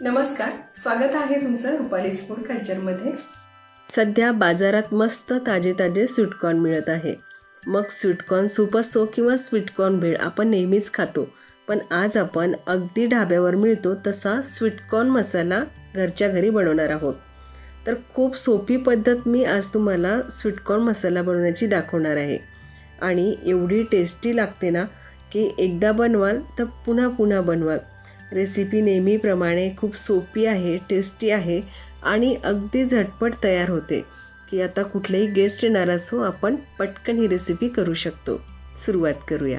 नमस्कार स्वागत आहे तुमचं रुपालीज फूड कल्चरमध्ये. सध्या बाजारात मस्त ताजे ताजे स्वीटकॉर्न मिळत आहे. मग स्वीटकॉर्न सूप असो किंवा स्वीटकॉर्न भेळ आपण नेहमीच खातो. पण आज आपण अगदी ढाब्यावर मिळतो तसा स्वीटकॉर्न मसाला घरच्या घरी बनवणार आहोत. तर खूप सोपी पद्धत मी आज तुम्हाला स्वीटकॉर्न मसाला बनवण्याची दाखवणार आहे. आणि एवढी टेस्टी लागते ना की एकदा बनवाल तर पुन्हा पुन्हा बनवाल. रेसिपी नेहमीप्रमाणे खूप सोपी आहे टेस्टी आहे आणि अगदी झटपट तयार होते. की आता कुठलेही गेस्ट येणार असो आपण पटकन ही रेसिपी करू शकतो. सुरुवात करूया.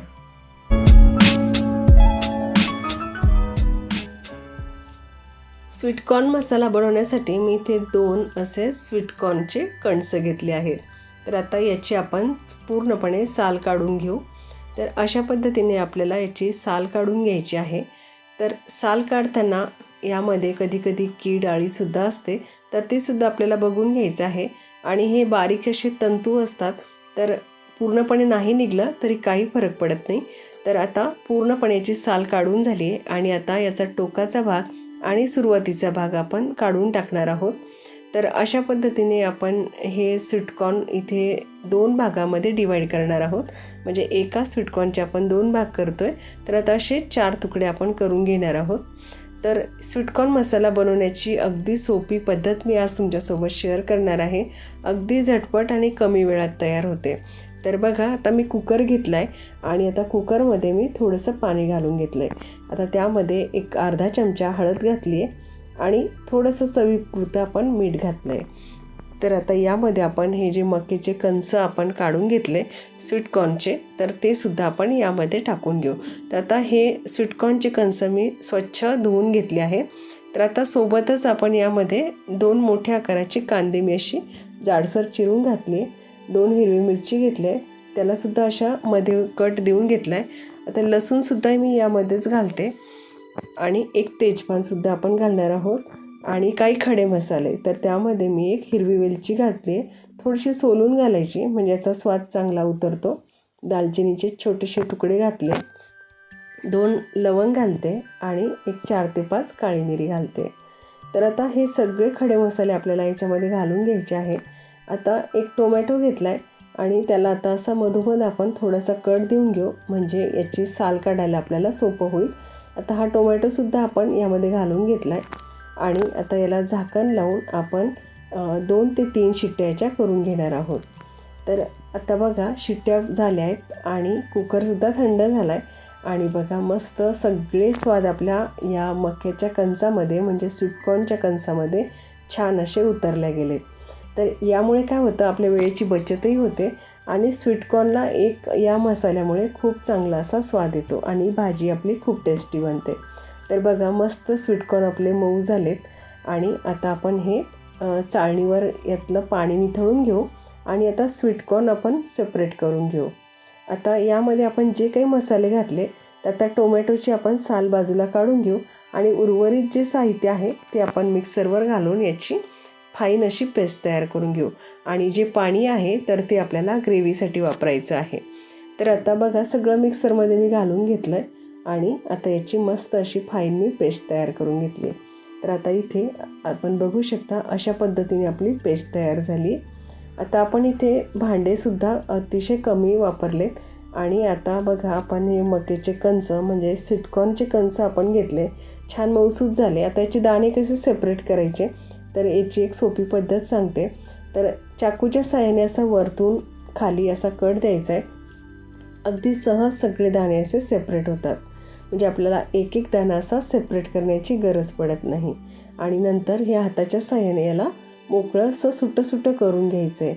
स्वीटकॉर्न मसाला बनवण्यासाठी मी इथे दोन असे स्वीटकॉर्नचे कणसं घेतले आहेत. तर आता याची आपण पूर्णपणे साल काढून घेऊ. तर अशा पद्धतीने आपल्याला याची साल काढून घ्यायची आहे. तर साल काढताना यामध्ये कधीकधी कीड आळीसुद्धा असते तर ते सुद्धा आपल्याला बघून घ्यायचं आहे. आणि हे बारीक असे तंतू असतात तर पूर्णपणे नाही निघलं तरी काही फरक पडत नाही. तर आता पूर्णपणे याची साल काढून झाली आहे आणि आता याचा टोकाचा भाग आणि सुरुवातीचा भाग आपण काढून टाकणार आहोत. तर अशा पद्धतीने आपण हे स्वीटकॉर्न इथे दोन भागामध्ये डिवाईड करणार आहोत. म्हणजे एका स्वीटकॉर्नचे आपण दोन भाग करतो आहे तर आता असे चार तुकडे आपण करून घेणार आहोत. तर स्वीटकॉर्न मसाला बनवण्याची अगदी सोपी पद्धत मी आज तुमच्यासोबत शेअर करणार आहे. अगदी झटपट आणि कमी वेळात तयार होते. तर बघा आता मी कुकर घेतला आहे आणि आता कुकरमध्ये मी थोडंसं पाणी घालून घेतलं आहे आता त्यामध्ये एक अर्धा चमचा हळद घातली आहे आणि थोडंसं चवीपुरतं आपण मीठ घातलं आहे तर आता यामध्ये आपण हे जे मक्याचे कंस आपण काढून घेतले स्वीटकॉर्नचे तर ते सुद्धा आपण यामध्ये टाकून घेऊ. तर आता हे स्वीटकॉर्नचे कंस मी स्वच्छ धुवून घेतले आहे. तर आता सोबतच आपण यामध्ये दोन मोठ्या आकाराची कांदे मी अशी जाडसर चिरून घातली दोन हिरवी मिरची घेतले त्यालासुद्धा अशा मध्ये कट देऊन घेतला आहे आता लसूणसुद्धा मी यामध्येच घालते. आणि एक तेजपानसुद्धा आपण घालणार आहोत. आणि काही खडे मसाले. तर त्यामध्ये मी एक हिरवी वेलची घातली आहे. थोडीशी सोलून घालायची म्हणजे याचा स्वाद चांगला उतरतो. दालचिनीचे छोटेसे तुकडे घातले. दोन लवंग घालते आणि एक चार ते पाच काळी मिरी घालते. तर आता हे सगळे खडे मसाले आपल्याला याच्यामध्ये घालून घ्यायचे आहे. आता एक टोमॅटो घेतला आहे आणि त्याला आता असा मधोमध आपण थोडासा कट देऊन घेऊ. म्हणजे याची साल काढायला आपल्याला सोपं होईल. आता हा टोमॅटोसुद्धा आपण यामध्ये घालून घेतला आहे आणि आता याला झाकण लावून आपण दोन ते तीन शिट्ट्या याच्या करून घेणार आहोत. तर आता बघा शिट्ट्या झाल्या आहेत आणि कुकरसुद्धा थंड झाला आहे आणि बघा मस्त सगळे स्वाद आपल्या या मक्याच्या कंचामध्ये म्हणजे स्वीटकॉर्नच्या कणसामध्ये छान असे उतरले गेले तर यामुळे काय होतं आपल्या वेळेची बचतही होते. आणि स्वीटकॉर्नला एक या मसाल्यामुळे खूप चांगला असा स्वाद येतो आणि भाजी आपली खूप टेस्टी बनते. तर बघा मस्त स्वीटकॉर्न आपले मऊ झालेत आणि आता आपण हे चाळणीवर यातलं पाणी निथळून घेऊ आणि आता स्वीटकॉर्न आपण सेपरेट करून घेऊ. आता यामध्ये आपण जे काही मसाले घातले तर आता टोमॅटोची आपण साल बाजूला काढून घेऊ आणि उर्वरित जे साहित्य आहे ते आपण मिक्सरवर घालून याची फाईन अशी पेस्ट तयार करून घेऊ. आणि जे पाणी आहे तर ते आपल्याला ग्रेव्हीसाठी वापरायचं आहे. तर आता बघा सगळं मिक्सरमध्ये मी घालून घेतलं आहे आणि आता याची मस्त अशी फाईन मी पेस्ट तयार करून घेतली तर आता इथे आपण बघू शकता अशा पद्धतीने आपली पेस्ट तयार झाली आता आपण इथे भांडेसुद्धा अतिशय कमी वापरलेत. आणि आता बघा आपण हे मकेचे कंच म्हणजे सिटकॉनचे कंच आपण घेतले. छान मऊसूद झाले. आता याचे दाणे कसे सेपरेट करायचे? तर याची एक सोपी पद्धत सांगते. तर चाकूच्या साह्याने असा वरतून खाली असा कट द्यायचा आहे अगदी सहज सगळे दाणे असे सेपरेट होतात. म्हणजे आपल्याला एक एक दाणा असा सेपरेट करण्याची गरज पडत नाही. आणि नंतर हे हाताच्या साह्याने याला मोकळं असं सुटं सुटं करून घ्यायचं आहे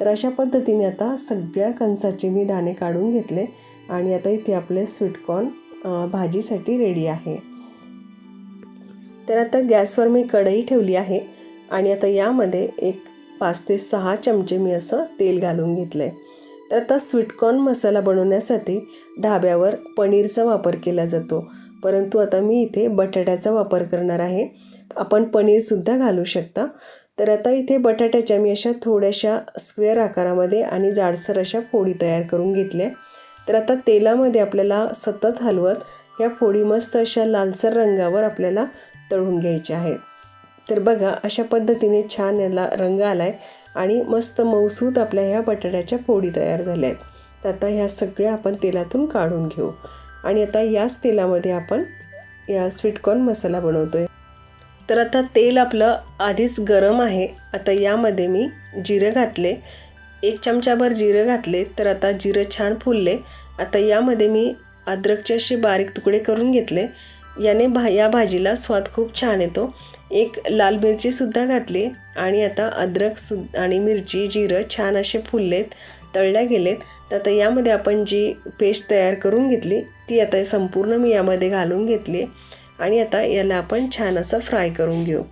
तर अशा पद्धतीने आता सगळ्या कणसाचे मी दाणे काढून घेतले आणि आता इथे आपले स्वीटकॉर्न भाजीसाठी रेडी आहे. तर आता गॅसवर मी कढई ठेवली आहे. आणि आता यामध्ये एक पाच ते सहा चमचे मी असं तेल घालून घेतलं आहे तर आता स्वीटकॉर्न मसाला बनवण्यासाठी ढाब्यावर पनीरचा वापर केला जातो. परंतु आता मी इथे बटाट्याचा वापर करणार आहे. आपण पनीरसुद्धा घालू शकता. तर आता इथे बटाट्याच्या मी अशा थोड्याशा स्क्वेअर आकारामध्ये आणि जाडसर अशा फोडी तयार करून घेतल्या. तर आता तेलामध्ये आपल्याला सतत हलवत ह्या फोडी मस्त अशा लालसर रंगावर आपल्याला तळून घ्यायच्या आहेत. तर बघा अशा पद्धतीने छान याला रंग आला आहे आणि मस्त मऊसूत आपल्या ह्या बटाट्याच्या फोडी तयार झाल्या आहेत तर आता ह्या सगळ्या आपण तेलातून काढून घेऊ. आणि आता याच तेलामध्ये आपण या स्वीटकॉर्न मसाला बनवतो आहे तर आता तेल आपलं आधीच गरम आहे. आता यामध्ये मी जिरं घातले. एक चमचाभर जिरं घातले. तर आता जिरं छान फुलले. आता यामध्ये मी अद्रकचे असे बारीक तुकडे करून घेतले. याने भा या भाजीला स्वाद खूप छान येतो. एक लाल मिरचीसुद्धा घातली आणि आता अद्रक सु आणि मिरची जिरं छान असे फुललेत तळल्या गेलेत. तर आता यामध्ये आपण जी पेस्ट तयार करून घेतली ती आता संपूर्ण मी यामध्ये घालून घेतली आणि आता याला आपण छान असं फ्राय करून घेऊ.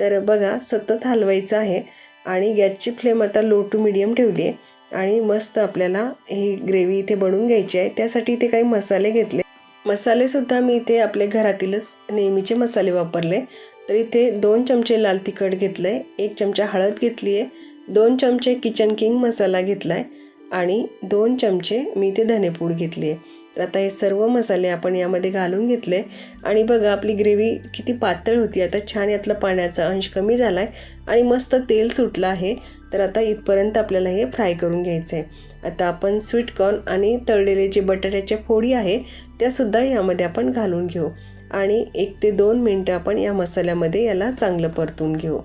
तर बघा सतत हलवायचं आहे आणि गॅसची फ्लेम आता लो टू मिडियम ठेवली आहे आणि मस्त आपल्याला ही ग्रेव्ही इथे बनवून घ्यायची आहे. त्यासाठी इथे काही मसाले घेतले. मसालेसुद्धा मी इथे आपल्या घरातीलच नेहमीचे मसाले वापरले. तर इथे दोन चमचे लाल तिखट घेतलं आहे एक चमचा हळद घेतली आहे दोन चमचे किचन किंग मसाला घेतला आहे आणि दोन चमचे मी इथे धनेपूड घेतली आहे तर आता हे सर्व मसाले आपण यामध्ये घालून घेतले आणि बघा आपली ग्रेव्ही किती पातळ होती आता छान यातला पाण्याचा अंश कमी झाला आहे आणि मस्त तेल सुटलं आहे. तर आता इथपर्यंत आपल्याला हे फ्राय करून घ्यायचं आहे आता आपण स्वीटकॉर्न आणि तळलेले जे बटाट्याच्या फोडी आहे त्यासुद्धा यामध्ये आपण घालून घेऊ. आणि एक ते दोन मिनटं आपण या मसाल्यामध्ये याला चांगलं परतून घेऊ.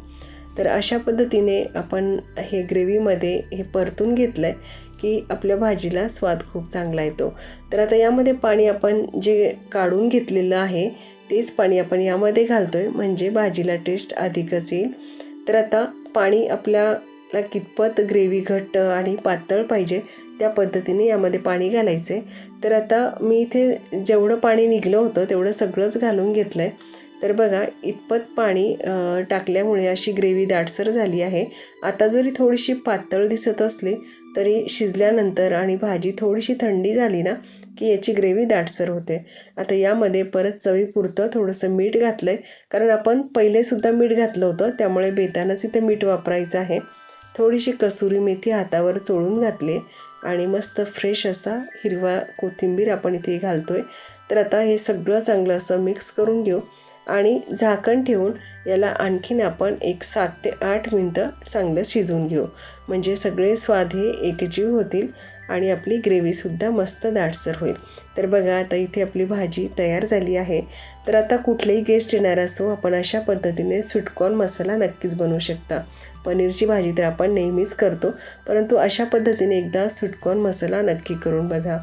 तर अशा पद्धतीने आपण हे ग्रेव्हीमध्ये हे परतून घेतलं आहे की आपल्या भाजीला स्वाद खूप चांगला येतो. तर आता यामध्ये पाणी आपण जे काढून घेतलेलं आहे तेच पाणी आपण यामध्ये घालतो आहे म्हणजे भाजीला टेस्ट अधिकच येईल. तर आता पाणी आपल्या ला कितपत ग्रेव्ही घट्ट आणि पातळ पाहिजे त्या पद्धतीने यामध्ये पाणी घालायचं. आहे तर आता मी इथे जेवढं पाणी निघलं होतं तेवढं सगळंच घालून घेतलं आहे तर बघा इतपत पाणी टाकल्यामुळे अशी ग्रेव्ही दाटसर झाली आहे. आता जरी थोडीशी पातळ दिसत असली तरी शिजल्यानंतर आणि भाजी थोडीशी थंडी झाली ना की याची ग्रेव्ही दाटसर होते. आता यामध्ये परत चवीपुरतं थोडंसं मीठ घातलं आहे कारण आपण पहिलेसुद्धा मीठ घातलं होतं त्यामुळे बेतानाच इथं मीठ वापरायचं आहे. थोडीशी कसुरी मेथी हातावर चोळून घातली आणि मस्त फ्रेश असा हिरवा कोथिंबीर आपण इथे घालतो आहे तर आता हे सगळं चांगलं असं मिक्स करून घेऊ. आणि झाकण ठेवून याला आणखीन आपण एक सात ते आठ मिनटं चांगलं शिजवून घेऊ. म्हणजे सगळे स्वाद हे एकजीव होतील आणि आपली ग्रेव्हीसुद्धा मस्त दाटसर होईल. तर बघा आता इथे आपली भाजी तयार झाली आहे. तर आता कुठलेही गेस्ट येणार असो आपण अशा पद्धतीने स्वीटकॉर्न मसाला नक्कीच बनवू शकता. पनीरची भाजी तर आपण नेहमीच करतो परंतु अशा पद्धतीने एकदा स्वीटकॉर्न मसाला नक्की करून बघा.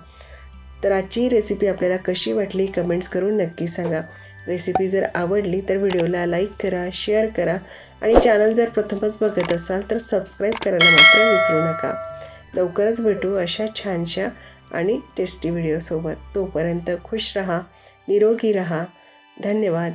तर आजची रेसिपी आपल्याला कशी वाटली कमेंट्स करून नक्की सांगा. रेसिपी जर आवडली तर व्हिडिओला लाईक करा शेअर करा आणि चॅनल जर प्रथमच बघत असाल तर सबस्क्राईब करायला मात्र विसरू नका. लवकरच भेटू अशा छानशा आणि टेस्टी व्हिडिओसोबत तोपर्यंत खुश रहा निरोगी रहा. धन्यवाद.